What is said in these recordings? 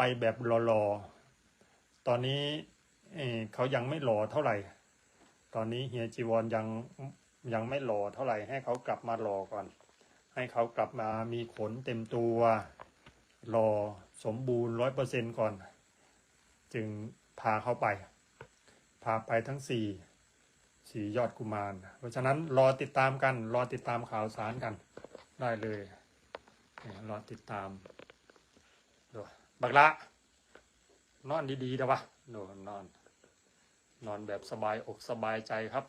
ไปแบบรอๆ ตอนนี้เขายังไม่หล่อเท่าไหร่ ตอนนี้เฮียจีวรยังยังไม่หล่อเท่าไหร่ ให้เขากลับมาหล่อก่อน ให้เขากลับมามีขนเต็มตัวหล่อสมบูรณ์ร้อยเปอร์เซ็นก่อน จึงพาเขาไป พาไปทั้งสี่สี่ยอดกุมาร เพราะฉะนั้นรอติดตามกัน รอติดตามข่าวสารกันได้เลย รอติดตาม บักละ นอนดีๆเด้อวะดูนอน นอนแบบสบายอกสบายใจครับ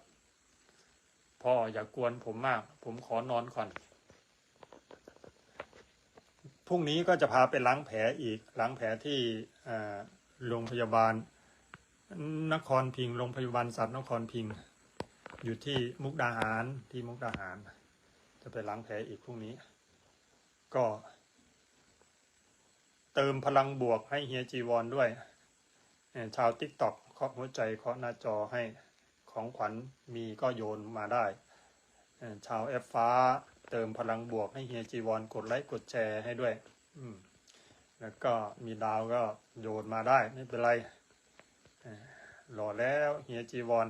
พ่ออย่ากวนผมมาก ผมขอนอนก่อน พรุ่งนี้ก็จะพาไปล้างแผลอีก ล้างแผลที่โรงพยาบาล นครพิงโรงพยาบาลสัตว์นครพิง อยู่ที่มุกดาหารที่มุกดาหาร จะไปล้างแผลอีกพรุ่งนี้ ก็ เติมพลังบวกให้เฮียจีวอนด้วยชาวติ๊กต็อกเคาะหัวใจเคาะหน้าจอให้ของขวัญมีก็โยนมาได้ ชาวแอฟฟ้า เติมพลังบวกให้เฮียจีวอนกดไลค์กดแชร์ให้ด้วย อืมแล้วก็มีดาวก็โยนมาได้ไม่เป็นไรเอ่อหล่อแล้วเฮียจีวอน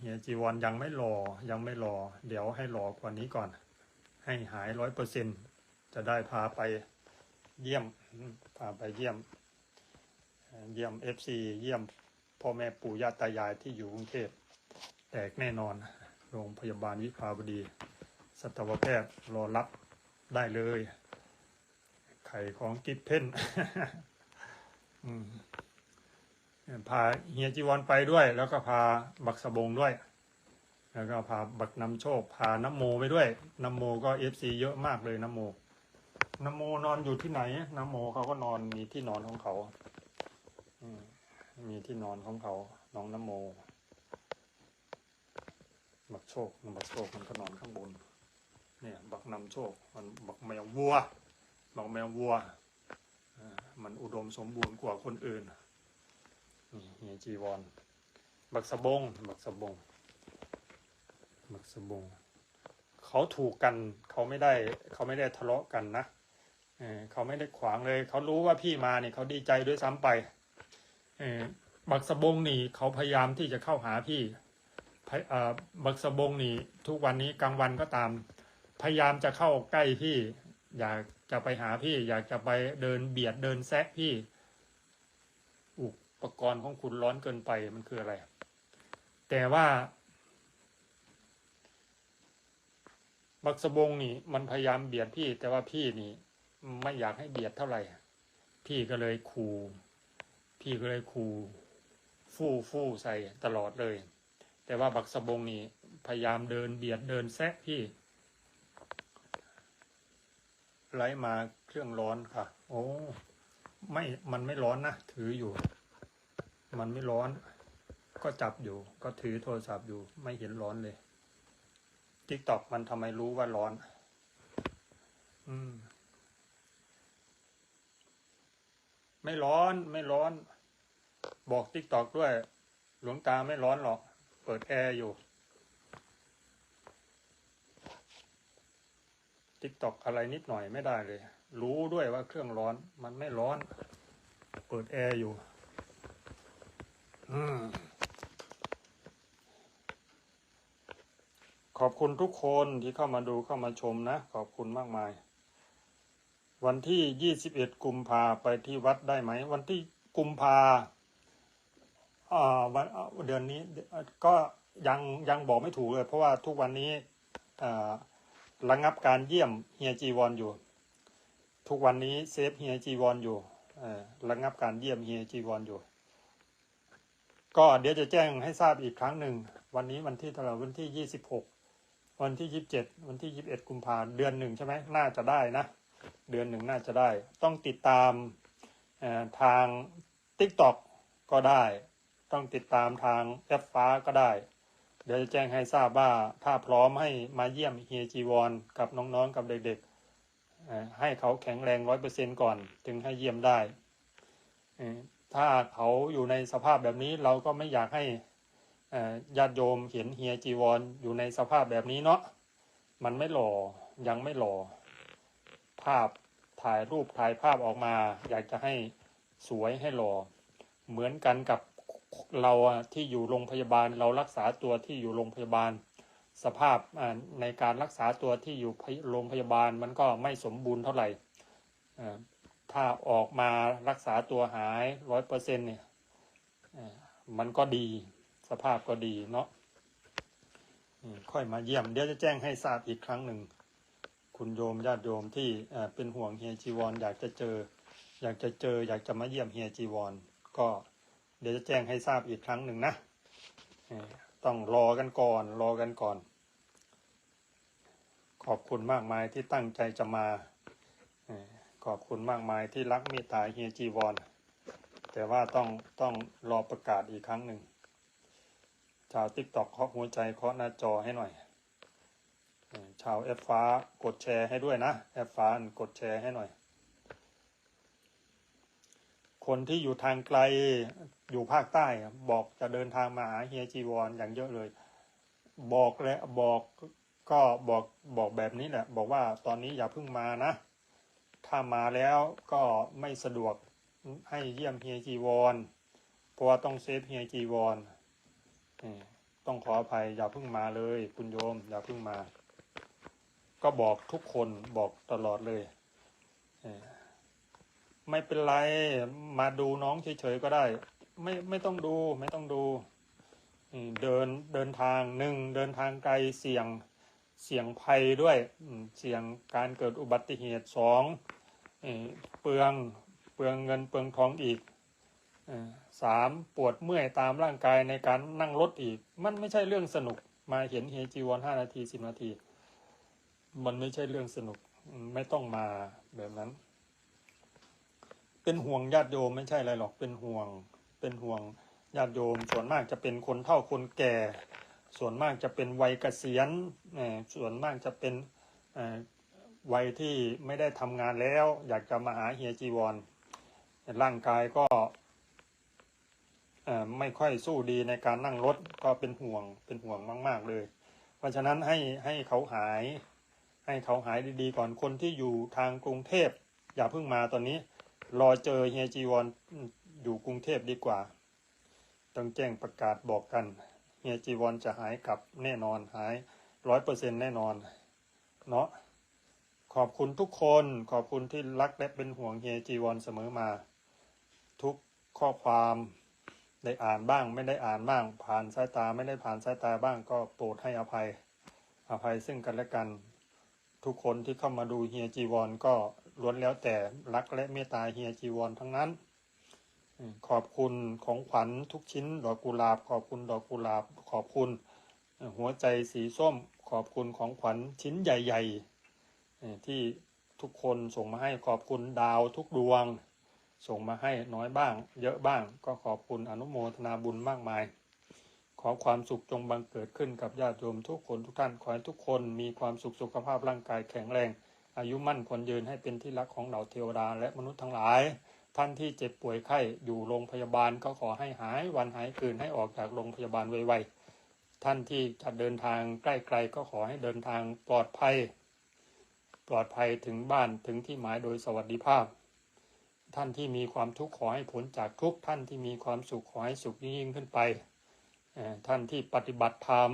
เฮียจีวอนยังไม่หล่อยังไม่หล่อเดี๋ยวให้หล่อกว่านี้ก่อน ให้หายร้อยเปอร์เซ็นจะได้พาไป เยี่ยมพาไปเยี่ยม เยี่ยมเอฟซีเยี่ยมพ่อแม่ปู่ย่าตายายที่อยู่กรุงเทพแตกแน่นอน โรงพยาบาลวิภาวดี สัตวแพทย์รอรับได้เลย ไข่ของกิฟเพนพาเฮียจีวรไปด้วย แล้วก็พาบักสะบงด้วย แล้วก็พาบักนำโชค พาน้ำโมไปด้วยน้ำโมก็เอฟซีเยอะมากเลยน้ำโม นโมนอนอยู่ที่ไหนนโมเขาก็นอนมีที่นอนของเขาอืมีที่นอนของเขา น้องนโมบักโชคบักโชคมันก็นอนข้างบน เนี่ย บักนำโชค มันบักแมววัวบักแมววัวมันอุดมสมบูรณ์กว่าคนอื่นนี่เฮียจีวอนบักสะบง บักสะบง บักสะบง เขาถูกกัน เขาไม่ได้ เขาไม่ได้ทะเลาะกันนะ เขาไม่ได้ขวางเลย เขารู้ว่าพี่มาเนี่ยเขาดีใจด้วยซ้ำไปเออบักสะบงนี่เขาพยายามที่จะเข้าหาพี่บักสะบงนี่ทุกวันนี้กลางวันก็ตาม พยายามจะเข้าใกล้พี่ อยากจะไปหาพี่ อยากจะไปเดินเบียดเดินแซะพี่ อุปกรณ์ของคุณร้อนเกินไปมันคืออะไร แต่ว่า บักสะบงนี่ มันพยายามเบียดพี่ แต่ว่าพี่นี่ ไม่อยากให้เบียดเท่าไหร่ พี่ก็เลยคูพี่ก็เลยคูฟู่ฟู่ใส่ตลอดเลย แต่ว่าบักสะบงนี่พยายามเดินเบียดเดินแซะพี่ไล่มาเครื่องร้อนค่ะ โอ้ไม่มันไม่ร้อนนะถืออยู่ มันไม่ร้อน ก็จับอยู่ ก็ถือโทรศัพท์อยู่ ไม่เห็นร้อนเลยทิกตอกมันทำไมรู้ว่าร้อน อืม ไม่ร้อนไม่ร้อน บอกทิกตอกด้วย หลวงตาไม่ร้อนหรอก เปิดแอร์อยู่ทิกตอกอะไรนิดหน่อยไม่ได้เลย รู้ด้วยว่าเครื่องร้อน มันไม่ร้อน เปิดแอร์อยู่ อืมขอบคุณทุกคนที่เข้ามาดูเข้ามาชมนะ ขอบคุณมากมาย วันที่ยี่สิบเอ็ดกุมภาไปที่วัดได้ไหม วันที่กุมภาอ่าวันเดือนนี้ก็ยังยังบอกไม่ถูกเลย เพราะว่าทุกวันนี้ระงับการเยี่ยมเฮียจีวอนอยู่ ทุกวันนี้เซฟเฮียจีวอนอยู่ระงับการเยี่ยมเฮียจีวอนอยู่ ก็เดี๋ยวจะแจ้งให้ทราบอีกครั้งหนึ่ง วันนี้วันที่เท่าไหร่วันที่ยี่สิบหกวันที่ยี่สิบเจ็ดวันที่ยี่สิบเอ็ดกุมภาเดือนหนึ่งใช่ไหมน่าจะได้นะ เดือนหนึ่งน่าจะได้ ต้องติดตามทาง TikTok ก็ได้ ต้องติดตามทางแอปฟ้าก็ได้ เดี๋ยวจะแจ้งให้ทราบว่าถ้าพร้อมให้มาเยี่ยมเฮียจีวอนกับน้องๆกับเด็กๆ ให้เขาแข็งแรงร้อยเปอร์เซ็นก่อน ถึงให้เยี่ยมได้ ถ้าเขาอยู่ในสภาพแบบนี้เราก็ไม่อยากให้ญาติโยมเห็นเฮียจีวอนอยู่ในสภาพแบบนี้เนาะมันไม่หล่อยังไม่หล่อ ภาพถ่ายรูปถ่ายภาพออกมา อยากจะให้สวยให้หล่อเหมือนกันกับเราที่อยู่โรงพยาบาล เรารักษาตัวที่อยู่โรงพยาบาล สภาพในการรักษาตัวที่อยู่โรงพยาบาลมันก็ไม่สมบูรณ์เท่าไหร่ถ้าออกมารักษาตัวหายร้อยเปอร์เซ็นเนี่ยมันก็ดีสภาพก็ดีเนาะค่อยมาเยี่ยม เดี๋ยวจะแจ้งให้ทราบอีกครั้งหนึ่ง คุณโยมญาติโยมที่เป็นห่วงเฮียจีวรอยากจะเจอ อยากจะเจอ อยากจะมาเยี่ยมเฮียจีวร ก็เดี๋ยวจะแจ้งให้ทราบอีกครั้งหนึ่งนะต้องรอกันก่อน รอกันก่อน ขอบคุณมากมายที่ตั้งใจจะมาขอบคุณมากมายที่รักเมตตาเฮียจีวร แต่ว่าต้องต้องรอประกาศอีกครั้งหนึ่งชาวติ๊กตอกเคาะหัวใจเคาะหน้าจอให้หน่อยาวแอฟฟ้ากดแชร์ให้ด้วยนะแอฟฟ้ากดแชร์ให้หน่อย คนที่อยู่ทางไกลอยู่ภาคใต้บอกจะเดินทางมาหาเฮียจีวรอย่างเยอะเลย บอกและบอกก็บอกบอกแบบนี้แหละ บอกว่าตอนนี้อย่าเพิ่งมานะ ถ้ามาแล้วก็ไม่สะดวกให้เยี่ยมเฮียจีวรเพราะว่าต้องเซฟเฮียจีวรเอ่อต้องขออภัยอย่าเพิ่งมาเลย คุณโยม อย่าเพิ่งมา ก็บอกทุกคนบอกตลอดเลยไม่เป็นไรมาดูน้องเฉยๆก็ได้ ไม่ไม่ต้องดูไม่ต้องดูเดินเดินทางหนึ่งเดินทางไกลเสี่ยงเสี่ยงภัยด้วยเสี่ยงการเกิดอุบัติเหตุสองเปลืองเปลืองเงินเปลืองทองอีกสามปวดเมื่อยตามร่างกายในการนั่งรถอีก มันไม่ใช่เรื่องสนุกมาเห็นเฮจีวอนห้านาทีสิบนาที มันไม่ใช่เรื่องสนุกไม่ต้องมาแบบนั้น เป็นห่วงญาติโยมไม่ใช่อะไรหรอกเป็นห่วง เป็นห่วงญาติโยม ส่วนมากจะเป็นคนเฒ่าคนแก่ ส่วนมากจะเป็นวัยเกษียณเอ่อส่วนมากจะเป็นวัยที่ไม่ได้ทำงานแล้ว อยากจะมาหาเฮียจีวรร่างกายก็ไม่ค่อยสู้ดีในการนั่งรถก็เป็นห่วงเป็นห่วงมาก ๆ เลย เพราะฉะนั้นให้ให้เขาหาย ให้เขาหายดีๆก่อนคนที่อยู่ทางกรุงเทพ อย่าเพิ่งมาตอนนี้ รอเจอเฮียจีวอนอยู่กรุงเทพดีกว่า ต้องแจ้งประกาศบอกกันเฮียจีวอนจะหายกลับแน่นอนหายร้อยเปอร์เซ็นแน่นอน เนาะขอบคุณทุกคนขอบคุณที่รักและเป็นห่วงเฮียจีวอนเสมอมา ทุกข้อความได้อ่านบ้างไม่ได้อ่านบ้าง ผ่านสายตาไม่ได้ผ่านสายตาบ้างก็โปรดให้อภัย อภัยซึ่งกันและกัน ทุกคนที่เข้ามาดูเฮียจีวอนก็ล้วนแล้วแต่รักและเมตตาเฮียจีวอนทั้งนั้น ขอบคุณของขวัญทุกชิ้นดอกกุหลาบ ขอบคุณดอกกุหลาบ ขอบคุณหัวใจสีส้ม ขอบคุณของขวัญชิ้นใหญ่ๆที่ทุกคนส่งมาให้ขอบคุณดาวทุกดวง ส่งมาให้น้อยบ้าง เยอะบ้างก็ขอบคุณอนุโมทนาบุญมากมาย อความสุขจงบังเกิดขึ้นกับญาติโยมทุกคนทุกท่านขอให้ทุกคนมีความสุขสุขภาพร่างกายแข็งแรง อายุมั่นควรยืนให้เป็นที่รักของเหล่าเทวดาและมนุษย์ทั้งหลาย ท่านที่เจ็บป่วยไข้อยู่โรงพยาบาลก็ขอให้หายวันหายคืนให้ออกจากโรงพยาบาลไวๆท่านที่จะเดินทางใกล้ๆก็ขอให้เดินทางปลอดภัย ปลอดภัยถึงบ้านถึงที่หมายโดยสวัสดิภาพท่านที่มีความทุกข์ขอให้พ้นจากทุกท่านที่มีความสุขขอให้สุขยิ่งขึ้นไป ท่านที่ปฏิบัติธรรม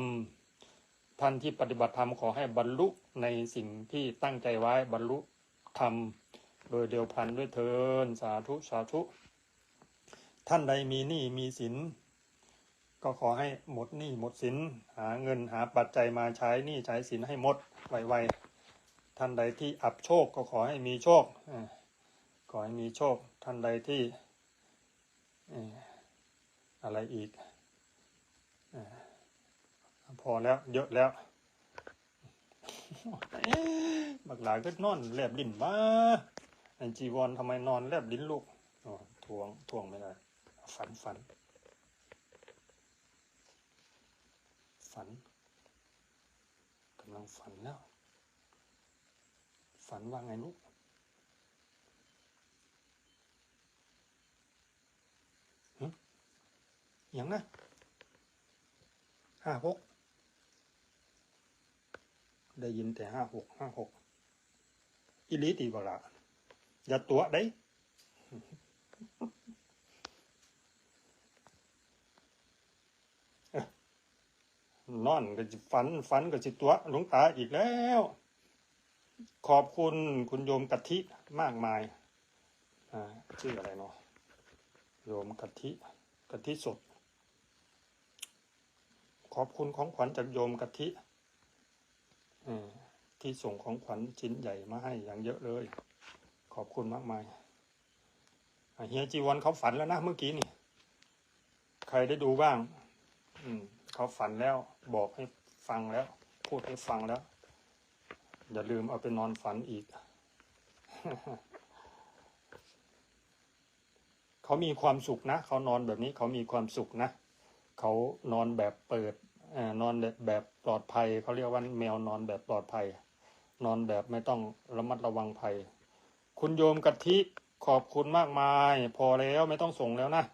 ท่านที่ปฏิบัติธรรมขอให้บรรลุในสิ่งที่ตั้งใจไว้บรรลุธรรมโดยเดียวพันด้วยเทินสาธุสาธุ ท่านใดมีหนี้มีสินก็ขอให้หมดหนี้หมดสินหาเงินหาปัจจัยมาใช้หนี้ใช้สินให้หมดไวๆท่านใดที่อับโชคก็ขอให้มีโชคขอให้มีโชค ท่านใดที่อะไรอีก พอแล้ว เยอะแล้วบักหลาก็นอนแลบลิ้นมาไอจีวอนทำไมนอนแลบลิ้นลูกอ๋อทวงทวงไม่ได้ฝันฝัน ฝันกำลังฝันแล้ว ฝันว่าไงลูกยังนะห้าหก ได้ยินแต่ห้าหกห้าหกอิลิตีบละอย่าตัวได้นอนก็จะฝันฝันก็จะตัวหลวงตาอีกแล้ว ขอบคุณคุณโยมกะทิมากมายชื่ออะไรเนาะโยมกะทิกะทิสด ขอบคุณของขวัญจากโยมกะทิ ที่ส่งของขวัญชิ้นใหญ่มาให้อย่างเยอะเลย ขอบคุณมากมายเฮียจีวอนเขาฝันแล้วนะเมื่อกี้นี่ ใครได้ดูบ้าง อืมเขาฝันแล้ว บอกให้ฟังแล้ว พูดให้ฟังแล้ว อย่าลืมเอาไปนอนฝันอีก เขามีความสุขนะเขานอนแบบนี้ เขามีความสุขนะเขานอนแบบเปิดอนอนแบบ ปลอดภัยเขาเรียกว่าแมวนอนแบบปลอดภัย นอนแบบไม่ต้องระมัดระวังภัย คุณโยมกะทิขอบคุณมากมาย พอแล้วไม่ต้องส่งแล้วนะ